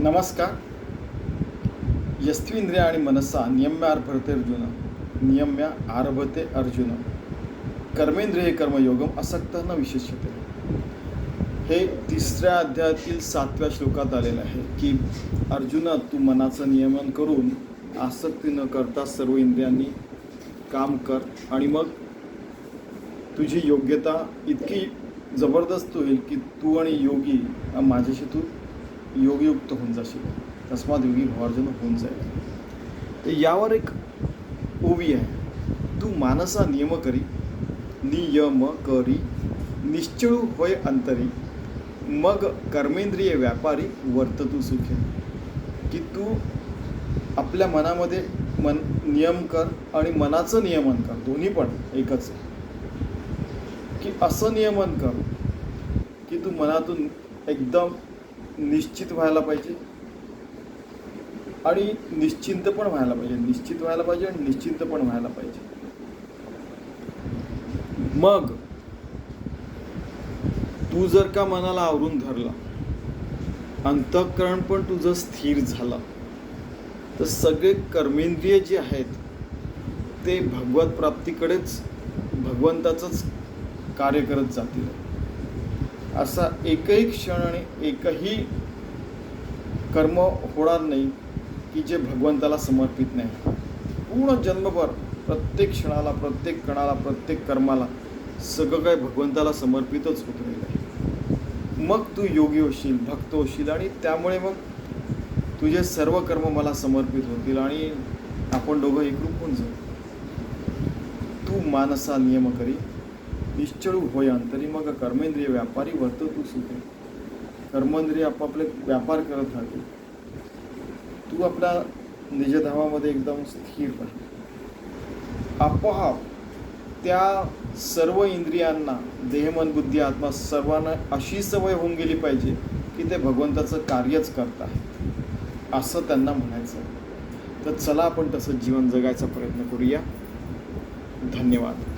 नमस्कार. यस्त्विंद्रिया आणि मनसा नियम्य आरभते अर्जुन. नियम्य आरभते अर्जुन. कर्मेंद्रिय कर्मयोगम असक्त न विशेषते. हे तिसऱ्या अध्यायातील सातव्या श्लोकात आलेलं आहे की अर्जुना तू मनाचं नियमन करून आसक्ती न करता सर्व इंद्रियांनी काम कर आणि मग तुझी योग्यता इतकी जबरदस्त होईल की तू आणि योगी माझ्याशी तू योगयुक्त होऊन जाशील. तस्मात योगी भवार्जन होऊन जाईल. तर यावर एक ओवी आहे. तू मानसा नियम करी नियम करी निश्चळू होय अंतरी मग कर्मेंद्रिय व्यापारी वर्त तू सुखे. की तू आपल्या मनामध्ये मन नियम कर आणि मनाचं नियमन कर. दोन्ही पण एकच आहे. की असं नियमन कर की तू मनातून एकदम निश्चित व्हायला पाहिजे. आणि निश्चिंत पण व्हायला पाहिजे. निश्चित व्हायला पाहिजे आणि निश्चिंत पण व्हायला पाहिजे. मग तू जर का मनाला आवरून धरला अंतःकरण पण तुझं स्थिर झालं तर सगळे कर्मेंद्रिय जे आहेत ते भगवत प्राप्तीकडेच भगवंताचंच कार्य करत जातील. असा एकही क्षण आणि एकही कर्म होणार नाही की जे भगवंताला समर्पित नाही. पूर्ण जन्मभर प्रत्येक क्षणाला प्रत्येक कणाला प्रत्येक कर्माला सगळं काय भगवंताला समर्पितच होत राहिलं आहे. मग तू योगी होशील भक्त होशील आणि त्यामुळे मग तुझे सर्व कर्म मला समर्पित होतील आणि आपण दोघं एकरूप होऊन जाऊ. तू मानसा नियम करी. निश्चळू होयान तरी मग कर्मेंद्रिय व्यापारी वर्त तू कर्मेंद्रिय आपापले व्यापार करत राहते तू आपल्या निजधावामध्ये एकदम स्थिर राह. आपोआप त्या सर्व इंद्रियांना देह मन बुद्धी आत्मा सर्वांना अशी सवय होऊन गेली पाहिजे की ते भगवंताचं कार्यच करत आहेत असं त्यांना म्हणायचं तर चला आपण तसं जीवन जगायचा प्रयत्न करूया. धन्यवाद.